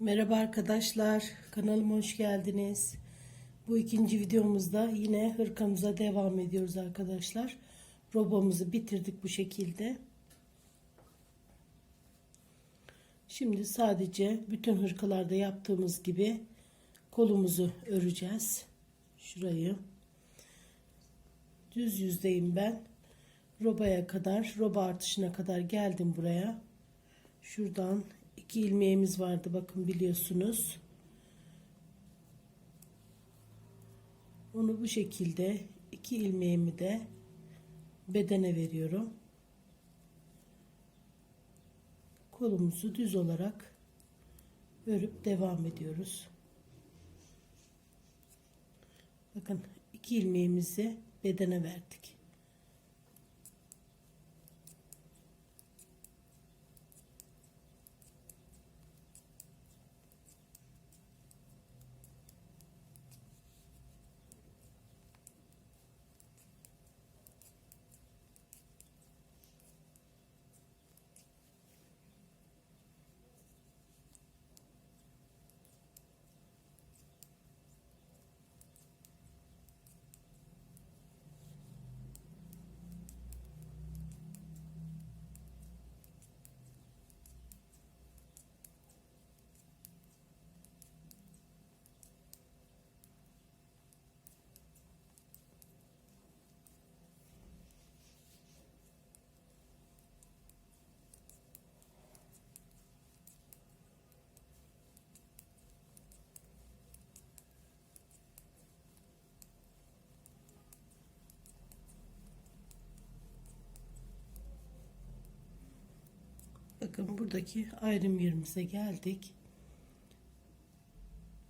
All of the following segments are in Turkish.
Merhaba arkadaşlar, kanalıma hoş geldiniz. Bu ikinci videomuzda yine hırkamıza devam ediyoruz arkadaşlar. Robomuzu bitirdik bu şekilde. Şimdi sadece bütün hırkalarda yaptığımız gibi kolumuzu öreceğiz. Şurayı. Düz yüzdeyim ben. Robaya kadar, roba artışına kadar geldim buraya. Şuradan iki ilmeğimiz vardı bakın biliyorsunuz. Onu bu şekilde iki ilmeğimi de bedene veriyorum. Kolumuzu düz olarak örüp devam ediyoruz. Bakın iki ilmeğimizi bedene verdik. Bakın buradaki ayrım yerimize geldik.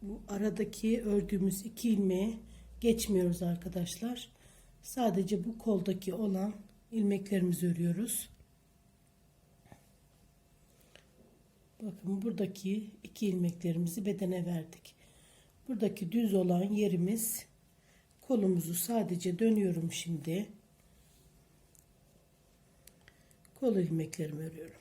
Bu aradaki ördüğümüz iki ilmeğe geçmiyoruz arkadaşlar. Sadece bu koldaki olan ilmeklerimizi örüyoruz. Bakın buradaki iki ilmeklerimizi bedene verdik. Buradaki düz olan yerimiz kolumuzu sadece dönüyorum şimdi. Kol ilmeklerimi örüyorum.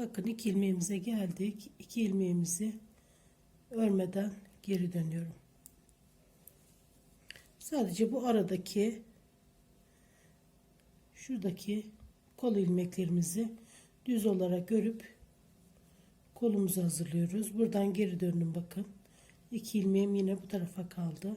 Bakın iki ilmeğimize geldik. İki ilmeğimizi örmeden geri dönüyorum. Sadece bu aradaki şuradaki kol ilmeklerimizi düz olarak örüp kolumuzu hazırlıyoruz. Buradan geri döndüm bakın. İki ilmeğim yine bu tarafa kaldı.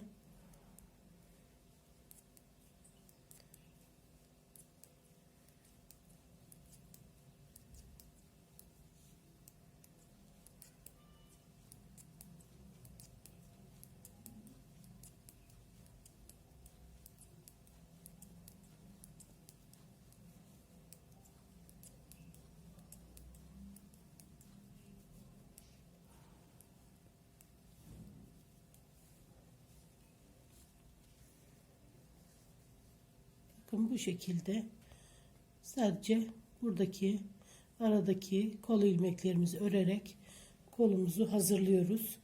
Bakın bu şekilde sadece buradaki aradaki kol ilmeklerimizi örerek kolumuzu hazırlıyoruz.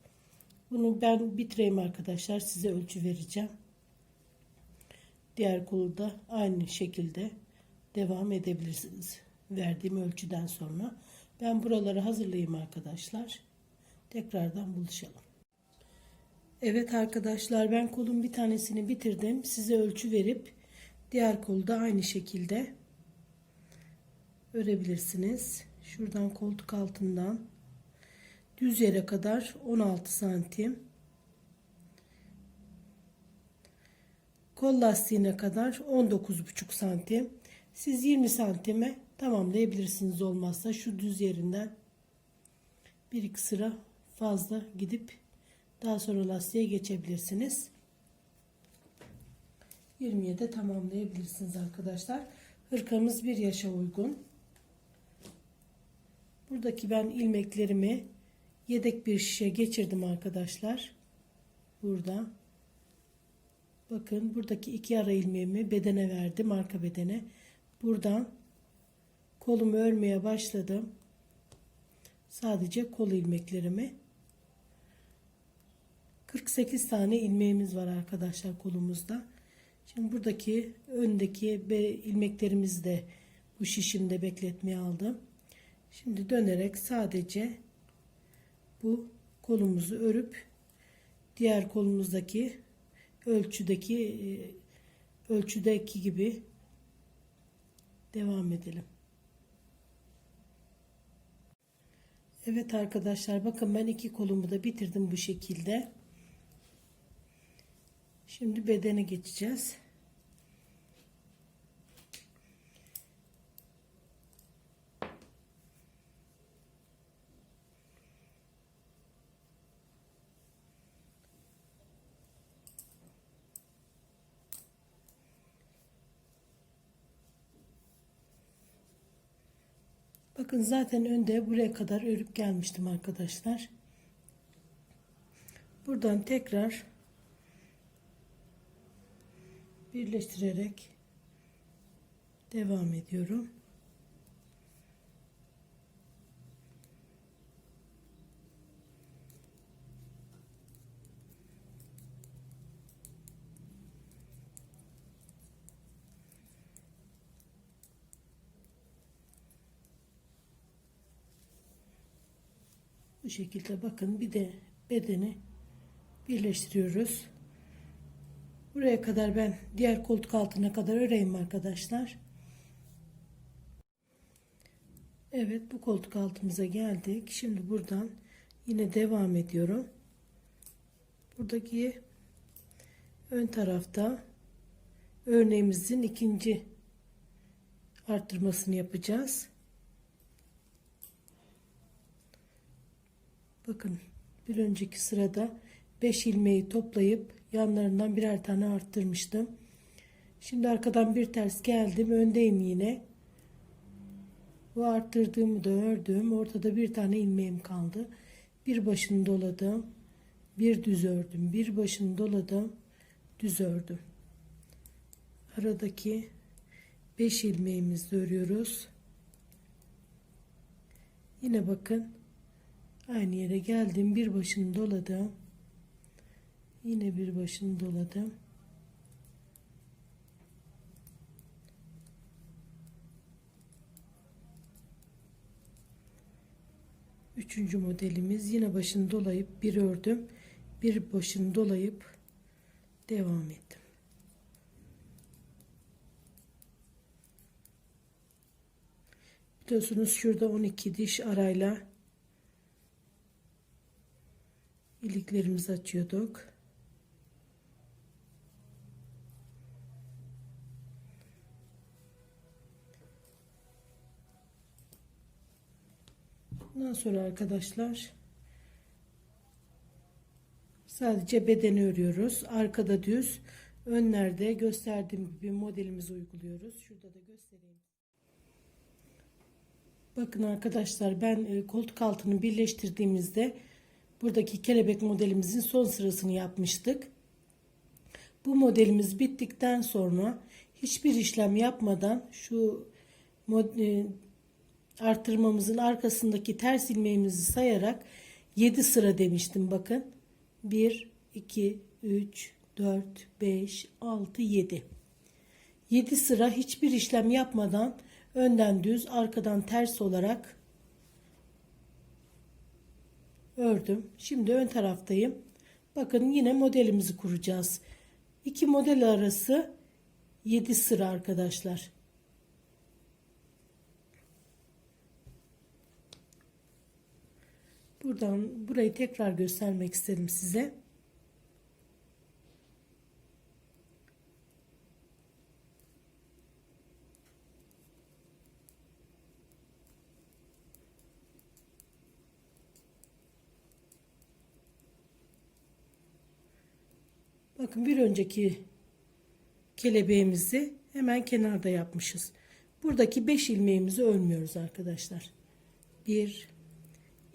Bunu ben bitireyim arkadaşlar. Size ölçü vereceğim. Diğer kolu da aynı şekilde devam edebilirsiniz. Verdiğim ölçüden sonra. Ben buraları hazırlayayım arkadaşlar. Tekrardan buluşalım. Evet arkadaşlar ben kolun bir tanesini bitirdim. Size ölçü verip diğer kolu da aynı şekilde örebilirsiniz. Şuradan koltuk altından düz yere kadar 16 santim. Kol lastiğine kadar 19,5 santim. Siz 20 santime tamamlayabilirsiniz olmazsa şu düz yerinden bir iki sıra fazla gidip daha sonra lastiğe geçebilirsiniz. 20'ye de tamamlayabilirsiniz arkadaşlar. Hırkamız bir yaşa uygun. Buradaki ben ilmeklerimi yedek bir şişe geçirdim arkadaşlar. Burada. Bakın buradaki iki ara ilmeğimi bedene verdim. Arka bedene. Buradan kolumu örmeye başladım. Sadece kol ilmeklerimi. 48 tane ilmeğimiz var arkadaşlar kolumuzda. Şimdi buradaki öndeki ilmeklerimizi de bu şişimde bekletmeye aldım. Şimdi dönerek sadece bu kolumuzu örüp diğer kolumuzdaki ölçüdeki e, ölçüdeki gibi devam edelim. Evet arkadaşlar bakın ben iki kolumu da bitirdim bu şekilde. Şimdi bedene geçeceğiz. Bakın zaten önde buraya kadar örüp gelmiştim arkadaşlar. Buradan tekrar birleştirerek devam ediyorum. Bu şekilde bakın bir de bedeni birleştiriyoruz. Buraya kadar ben diğer koltuk altına kadar öreyim arkadaşlar. Evet bu koltuk altımıza geldik. Şimdi buradan yine devam ediyorum. Buradaki ön tarafta örneğimizin ikinci arttırmasını yapacağız. Bakın bir önceki sırada 5 ilmeği toplayıp yanlarından birer tane arttırmıştım. Şimdi arkadan bir ters geldim. Öndeyim yine. Bu arttırdığımı da ördüm. Ortada bir tane ilmeğim kaldı. Bir başını doladım. Bir düz ördüm. Bir başını doladım. Düz ördüm. Aradaki 5 ilmeğimizi örüyoruz. Yine bakın aynı yere geldim. Bir başını doladım. Yine bir başını doladım. Üçüncü modelimiz yine başını dolayıp bir ördüm. Bir başını dolayıp devam ettim. Biliyorsunuz şurada 12 diş arayla iliklerimizi açıyorduk. Bundan sonra arkadaşlar sadece bedeni örüyoruz. Arkada düz, önlerde gösterdiğim gibi modelimizi uyguluyoruz. Şurada da göstereyim. Bakın arkadaşlar ben e, koltuk altını birleştirdiğimizde buradaki kelebek modelimizin son sırasını yapmıştık. Bu modelimiz bittikten sonra hiçbir işlem yapmadan şu e, artırmamızın arkasındaki ters ilmeğimizi sayarak 7 sıra demiştim bakın. 1, 2, 3, 4, 5, 6, 7. 7 sıra hiçbir işlem yapmadan önden düz arkadan ters olarak ördüm. Şimdi ön taraftayım. Bakın yine modelimizi kuracağız. İki model arası 7 sıra arkadaşlar. Buradan burayı tekrar göstermek istedim size. Bakın bir önceki kelebeğimizi hemen kenarda yapmışız. Buradaki 5 ilmeğimizi örmüyoruz arkadaşlar. 1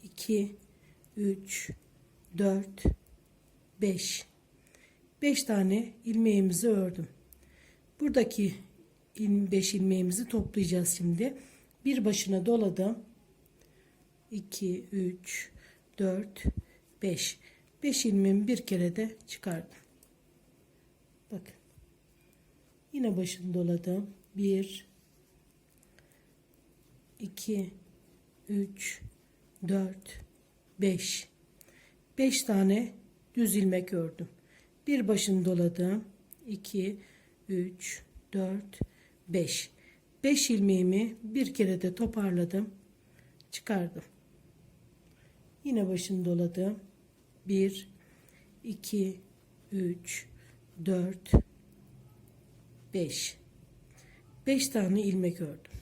2 3 4 5 5 tane ilmeğimizi ördüm. Buradaki 5 ilmeğimizi toplayacağız şimdi. Bir başına doladım. 2 3 4 5 5 ilmeğimi bir kere de çıkardım. Bakın. Yine başını doladım. 1 2 3 4 5 5 tane düz ilmek ördüm. Bir başını doladım. 2 3 4 5 5 ilmeğimi bir kere de toparladım. Çıkardım. Yine başını doladım. 1 2 3 4 5 5 tane ilmek ördüm.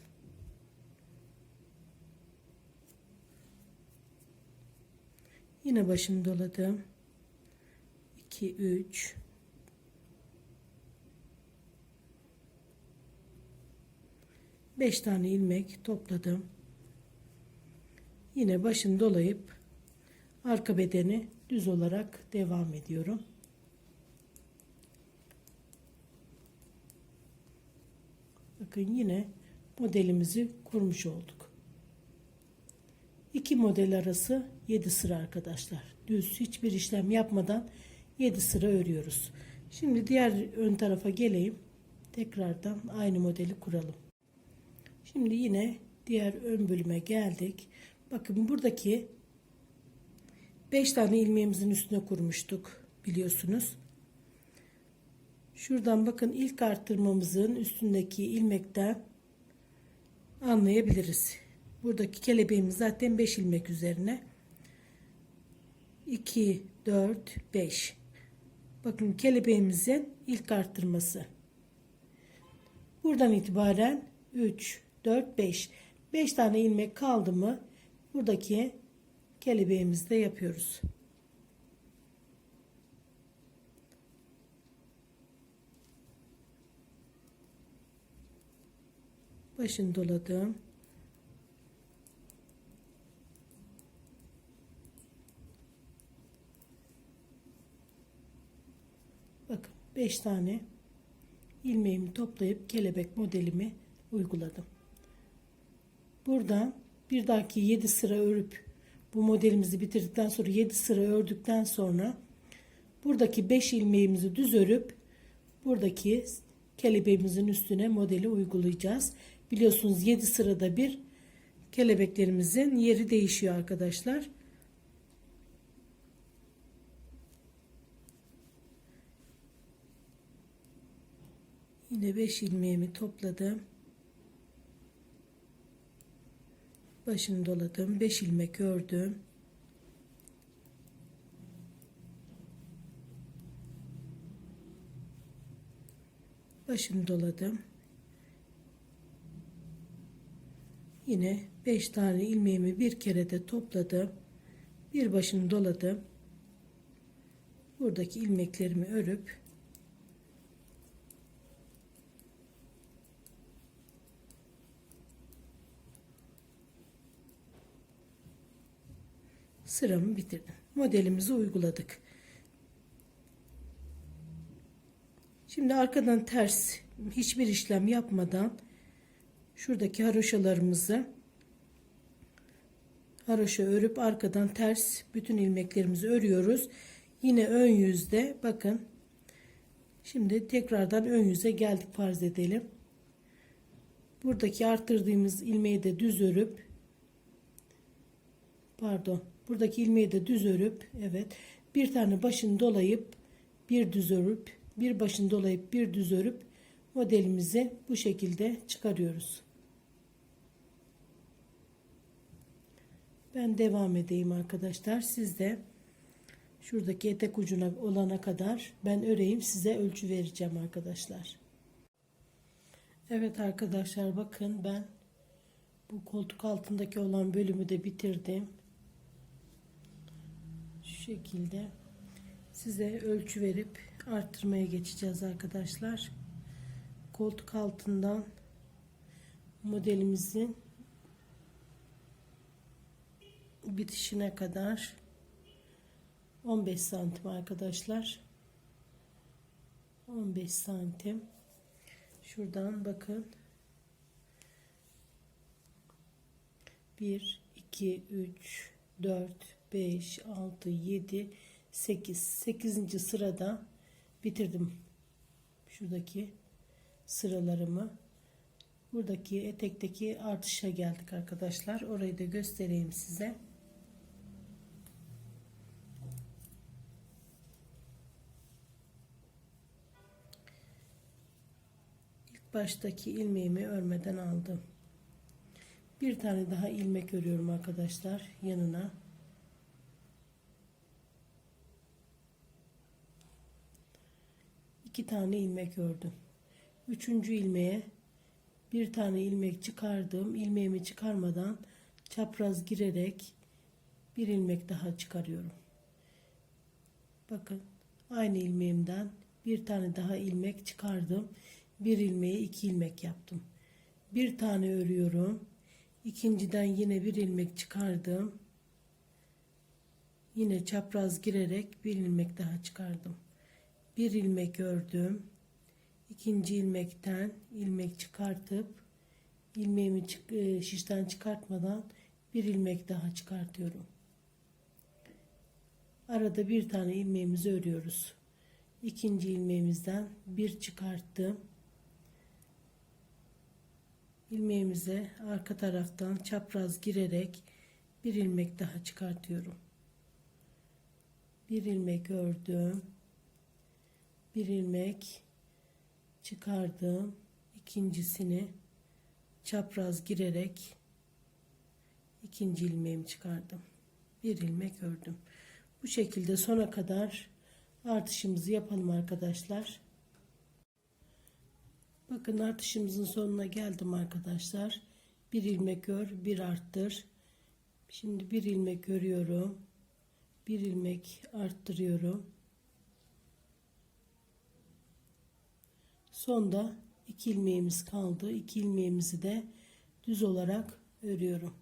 Yine başını doladım. 2 3 5 tane ilmek topladım. Yine başını dolayıp arka bedeni düz olarak devam ediyorum. Bakın yine modelimizi kurmuş olduk. İki model arası 7 sıra arkadaşlar. Düz hiçbir işlem yapmadan 7 sıra örüyoruz. Şimdi diğer ön tarafa geleyim. Tekrardan aynı modeli kuralım. Şimdi yine diğer ön bölüme geldik. Bakın buradaki 5 tane ilmeğimizin üstüne kurmuştuk biliyorsunuz. Şuradan bakın ilk arttırmamızın üstündeki ilmekten anlayabiliriz. Buradaki kelebeğimiz zaten 5 ilmek üzerine. 2, 4, 5. Bakın kelebeğimizin ilk arttırması. Buradan itibaren 3, 4, 5. 5 tane ilmek kaldı mı buradaki kelebeğimizde yapıyoruz. başını doladım. Bakın 5 tane ilmeğimi toplayıp kelebek modelimi uyguladım. Buradan bir dahaki 7 sıra örüp bu modelimizi bitirdikten sonra 7 sıra ördükten sonra buradaki 5 ilmeğimizi düz örüp buradaki kelebeğimizin üstüne modeli uygulayacağız. Biliyorsunuz 7 sırada bir kelebeklerimizin yeri değişiyor arkadaşlar. Yine 5 ilmeğimi topladım. Başını doladım. 5 ilmek ördüm. Başını doladım. Yine 5 tane ilmeğimi bir kere de topladım. Bir başını doladım. Buradaki ilmeklerimi örüp sıramı bitirdim. Modelimizi uyguladık. Şimdi arkadan ters hiçbir işlem yapmadan şuradaki haroşalarımızı haroşa örüp arkadan ters bütün ilmeklerimizi örüyoruz. Yine ön yüzde bakın. Şimdi tekrardan ön yüze geldik farz edelim. Buradaki arttırdığımız ilmeği de düz örüp pardon Buradaki ilmeği de düz örüp evet bir tane başını dolayıp bir düz örüp bir başını dolayıp bir düz örüp modelimizi bu şekilde çıkarıyoruz. Ben devam edeyim arkadaşlar. Siz de şuradaki etek ucuna olana kadar ben öreyim size ölçü vereceğim arkadaşlar. Evet arkadaşlar bakın ben bu koltuk altındaki olan bölümü de bitirdim. Şekilde size ölçü verip arttırmaya geçeceğiz arkadaşlar. Koltuk altından modelimizin bitişine kadar 15 santim arkadaşlar. 15 santim. Şuradan bakın. 1 2 3 4 5 6 7 8 8. sırada bitirdim şuradaki sıralarımı. Buradaki etekteki artışa geldik arkadaşlar. Orayı da göstereyim size. İlk baştaki ilmeğimi örmeden aldım. Bir tane daha ilmek örüyorum arkadaşlar yanına iki tane ilmek ördüm. Üçüncü ilmeğe bir tane ilmek çıkardım. İlmeğimi çıkarmadan çapraz girerek bir ilmek daha çıkarıyorum. Bakın aynı ilmeğimden bir tane daha ilmek çıkardım. Bir ilmeği iki ilmek yaptım. Bir tane örüyorum. İkinciden yine bir ilmek çıkardım. Yine çapraz girerek bir ilmek daha çıkardım bir ilmek ördüm. İkinci ilmekten ilmek çıkartıp ilmeğimi e, şişten çıkartmadan bir ilmek daha çıkartıyorum. Arada bir tane ilmeğimizi örüyoruz. İkinci ilmeğimizden bir çıkarttım. İlmeğimize arka taraftan çapraz girerek bir ilmek daha çıkartıyorum. Bir ilmek ördüm bir ilmek çıkardım ikincisini çapraz girerek ikinci ilmeğimi çıkardım. Bir ilmek ördüm. Bu şekilde sona kadar artışımızı yapalım arkadaşlar. Bakın artışımızın sonuna geldim arkadaşlar. Bir ilmek ör bir arttır. Şimdi bir ilmek örüyorum. Bir ilmek arttırıyorum sonda iki ilmeğimiz kaldı. İki ilmeğimizi de düz olarak örüyorum.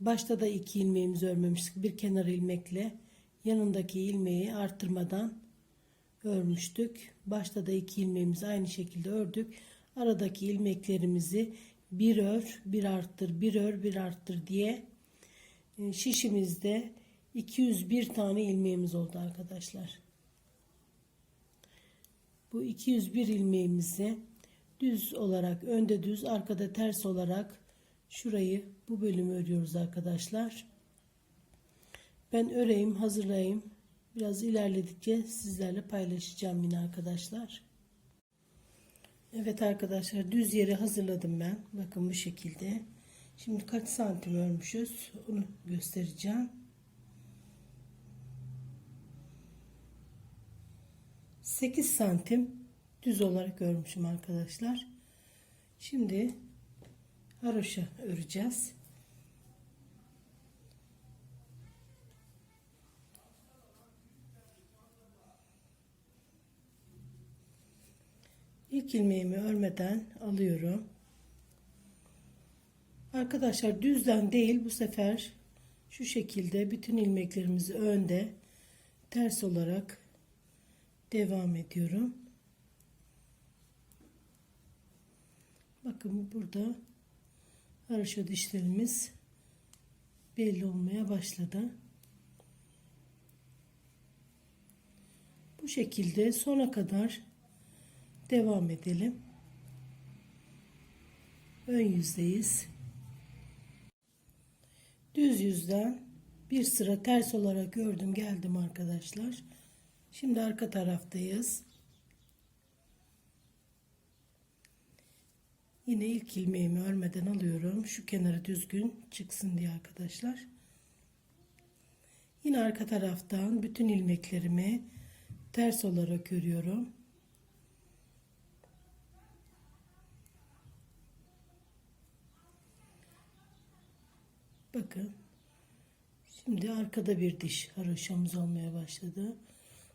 Başta da iki ilmeğimizi örmemiştik. Bir kenar ilmekle yanındaki ilmeği arttırmadan örmüştük. Başta da iki ilmeğimizi aynı şekilde ördük. Aradaki ilmeklerimizi bir ör bir arttır bir ör bir arttır diye e, şişimizde 201 tane ilmeğimiz oldu arkadaşlar bu 201 ilmeğimizi düz olarak önde düz arkada ters olarak şurayı bu bölümü örüyoruz arkadaşlar. Ben öreyim hazırlayayım. Biraz ilerledikçe sizlerle paylaşacağım yine arkadaşlar. Evet arkadaşlar düz yeri hazırladım ben. Bakın bu şekilde. Şimdi kaç santim örmüşüz onu göstereceğim. 8 santim düz olarak örmüşüm arkadaşlar. Şimdi haroşa öreceğiz. İlk ilmeğimi örmeden alıyorum. Arkadaşlar düzden değil bu sefer şu şekilde bütün ilmeklerimizi önde ters olarak devam ediyorum. Bakın burada haroşa dişlerimiz belli olmaya başladı. Bu şekilde sona kadar devam edelim. Ön yüzdeyiz. Düz yüzden bir sıra ters olarak ördüm geldim arkadaşlar. Şimdi arka taraftayız. Yine ilk ilmeğimi örmeden alıyorum. Şu kenarı düzgün çıksın diye arkadaşlar. Yine arka taraftan bütün ilmeklerimi ters olarak örüyorum. Bakın. Şimdi arkada bir diş haroşamız olmaya başladı.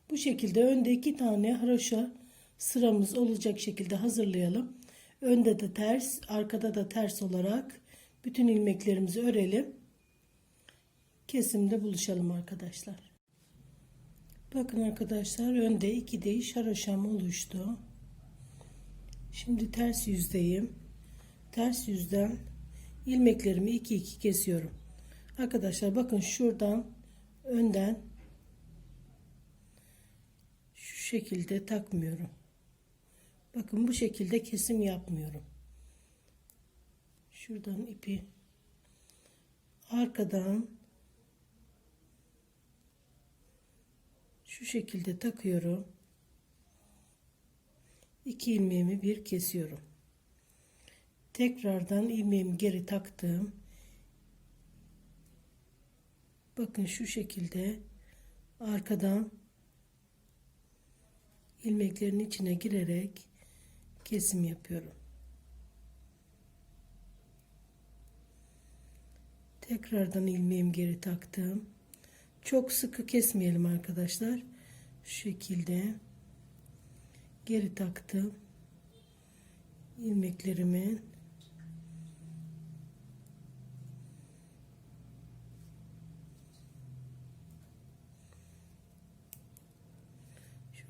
Bu şekilde önde iki tane haroşa sıramız olacak şekilde hazırlayalım. Önde de ters, arkada da ters olarak bütün ilmeklerimizi örelim. Kesimde buluşalım arkadaşlar. Bakın arkadaşlar önde iki diş haroşam oluştu. Şimdi ters yüzdeyim. Ters yüzden ilmeklerimi iki iki kesiyorum. Arkadaşlar bakın şuradan önden şu şekilde takmıyorum. Bakın bu şekilde kesim yapmıyorum. Şuradan ipi arkadan şu şekilde takıyorum. İki ilmeğimi bir kesiyorum. Tekrardan ilmeğimi geri taktım. Bakın şu şekilde arkadan ilmeklerin içine girerek kesim yapıyorum. Tekrardan ilmeğimi geri taktım. Çok sıkı kesmeyelim arkadaşlar. Şu şekilde geri taktım. ilmeklerimin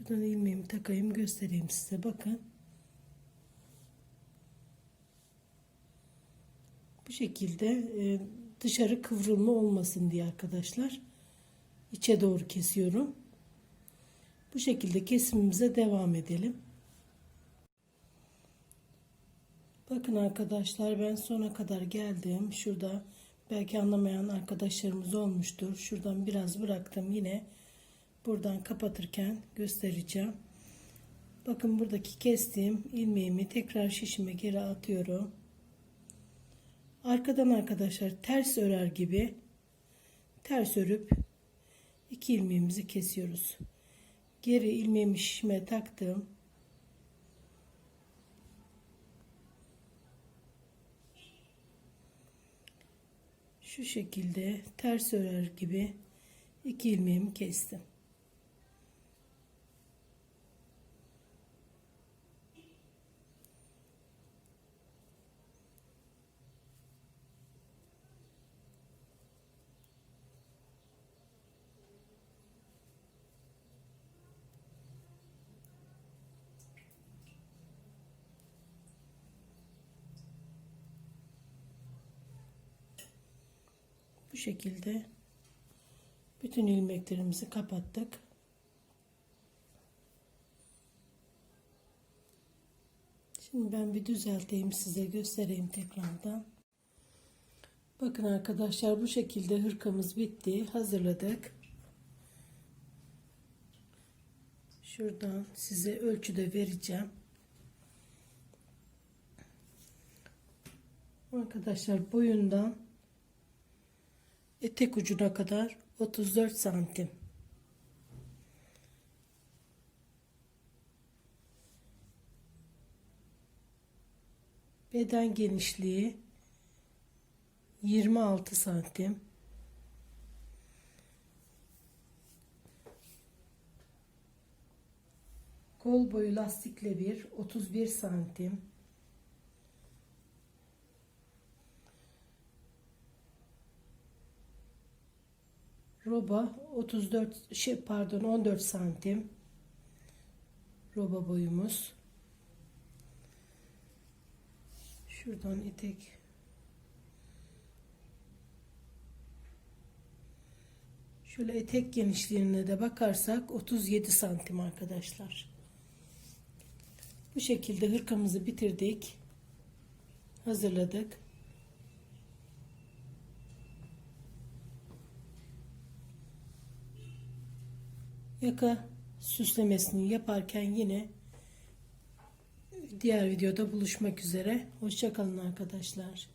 Şuradan ilmeğimi takayım göstereyim size bakın. Bu şekilde e, dışarı kıvrılma olmasın diye arkadaşlar. içe doğru kesiyorum. Bu şekilde kesimimize devam edelim. Bakın arkadaşlar ben sona kadar geldim. Şurada belki anlamayan arkadaşlarımız olmuştur. Şuradan biraz bıraktım yine buradan kapatırken göstereceğim. Bakın buradaki kestiğim ilmeğimi tekrar şişime geri atıyorum. Arkadan arkadaşlar ters örer gibi ters örüp iki ilmeğimizi kesiyoruz. Geri ilmeğimi şişime taktım. Şu şekilde ters örer gibi iki ilmeğimi kestim. Şekilde bütün ilmeklerimizi kapattık. Şimdi ben bir düzelteyim size göstereyim tekrardan. Bakın arkadaşlar bu şekilde hırkamız bitti. Hazırladık. Şuradan size ölçüde vereceğim. Arkadaşlar boyundan etek ucuna kadar 34 santim. Beden genişliği 26 santim. Kol boyu lastikle bir 31 santim. Roba 34 şey pardon 14 santim. Roba boyumuz. Şuradan etek Şöyle etek genişliğine de bakarsak 37 santim arkadaşlar. Bu şekilde hırkamızı bitirdik. Hazırladık. Yaka süslemesini yaparken yine diğer videoda buluşmak üzere. Hoşçakalın arkadaşlar.